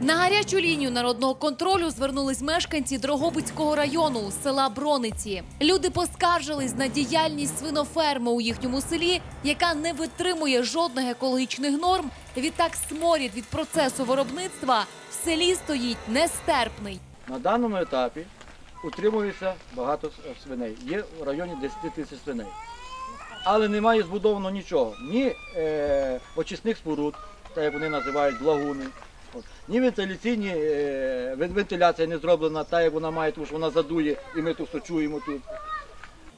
На гарячу лінію народного контролю звернулись мешканці Дрогобицького району села Брониці. Люди поскаржились на діяльність свиноферми у їхньому селі, яка не витримує жодних екологічних норм. Відтак сморід від процесу виробництва в селі стоїть нестерпний. На даному етапі утримується багато свиней. Є в районі 10 тисяч свиней. Але немає збудовано нічого. Ні е, очисних споруд, так як вони називають лагуни. Ні вентиляційні е, вентиляція не зроблена так, як вона має, тому що вона задує, і ми тут чуємо тут.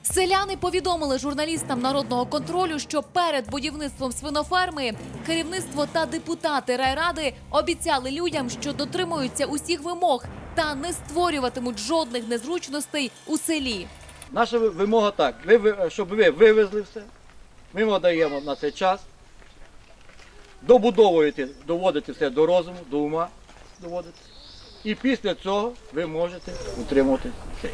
Селяни повідомили журналістам народного контролю, що перед будівництвом свиноферми керівництво та депутати райради обіцяли людям, що дотримуються усіх вимог та не створюватимуть жодних незручностей у селі. Наша вимога так, ви, щоб ви вивезли все, ми вам даємо на це час, добудовуєте, доводите все до розуму, до ума доводите. І після цього ви можете утримувати цей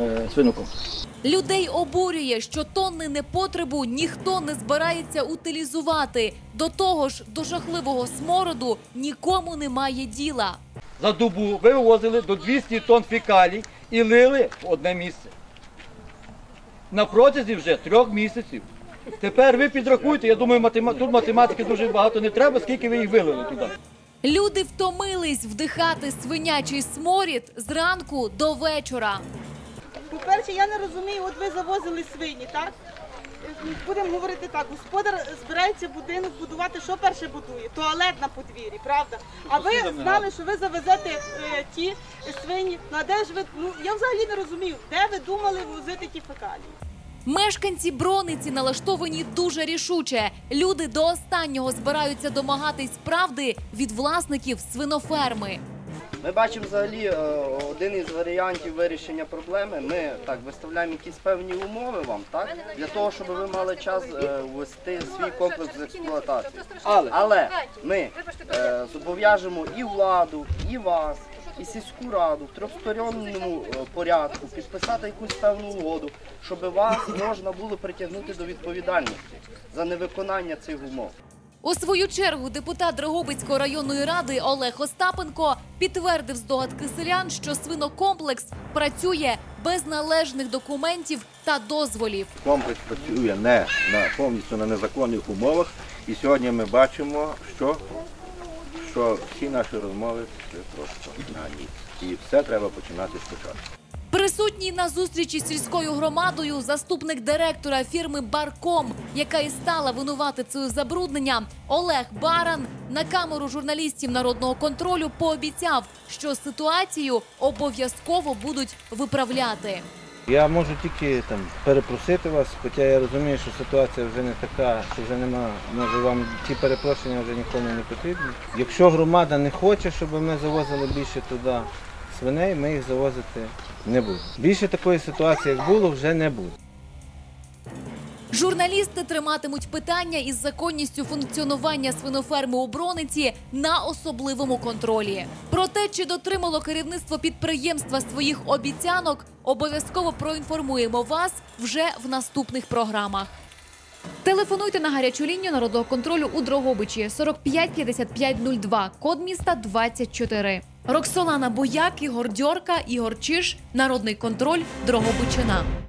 е, свинокомплекс. Людей обурює, що тонни непотребу ніхто не збирається утилізувати. До того ж, до жахливого смороду нікому немає діла. За добу ви вивозили до 200 тонн фекалій і лили в одне місце. На протязі вже трьох місяців. Тепер ви підрахуйте, я думаю, матема- тут математики дуже багато не треба, скільки ви їх вилили туди. Люди втомились вдихати свинячий сморід зранку до вечора. По-перше, я не розумію, от ви завозили свині, так? Будемо говорити так, господар збирається будинок будувати, що перше будує? Туалет на подвір'ї, правда? А ви знали, що ви завезете е, ті свині. Ну а де ж ви, ну я взагалі не розумію, де ви думали возити ті фекалії? Мешканці Брониці налаштовані дуже рішуче. Люди до останнього збираються домагатись правди від власників свиноферми. Ми бачимо взагалі е, один із варіантів вирішення проблеми. Ми так виставляємо якісь певні умови вам, так для того, щоб ви мали час е, ввести свій комплекс з експлуатації. Але Але ми е, зобов'яжемо і владу, і вас, і сільську раду в трьохсторонньому е, порядку підписати якусь певну угоду, щоб вас можна було притягнути до відповідальності за невиконання цих умов. У свою чергу депутат Дрогобицької районної ради Олег Остапенко підтвердив здогадки селян, що свинокомплекс працює без належних документів та дозволів. комплекс працює не на повністю на незаконних умовах. І сьогодні ми бачимо, що, що всі наші розмови це просто на ніц. І все треба починати спочатку. Присутній на зустрічі з сільською громадою заступник директора фірми Барком, яка і стала винуватицею забруднення, Олег Баран на камеру журналістів народного контролю пообіцяв, що ситуацію обов'язково будуть виправляти. Я можу тільки там перепросити вас, хоча я розумію, що ситуація вже не така, що вже нема, може вам ті перепрошення вже нікому не потрібні. Якщо громада не хоче, щоб ми завозили більше туди свиней, ми їх завозити не будемо. Більше такої ситуації, як було, вже не буде. Журналісти триматимуть питання із законністю функціонування свиноферми у Брониці на особливому контролі. Про те, чи дотримало керівництво підприємства своїх обіцянок, обов'язково проінформуємо вас вже в наступних програмах. Телефонуйте на гарячу лінію народного контролю у Дрогобичі 45 55 02, код міста 24. Роксолана Бояк, Ігор Дьорка, Ігор Чиш, Народний контроль, Дрогобичина.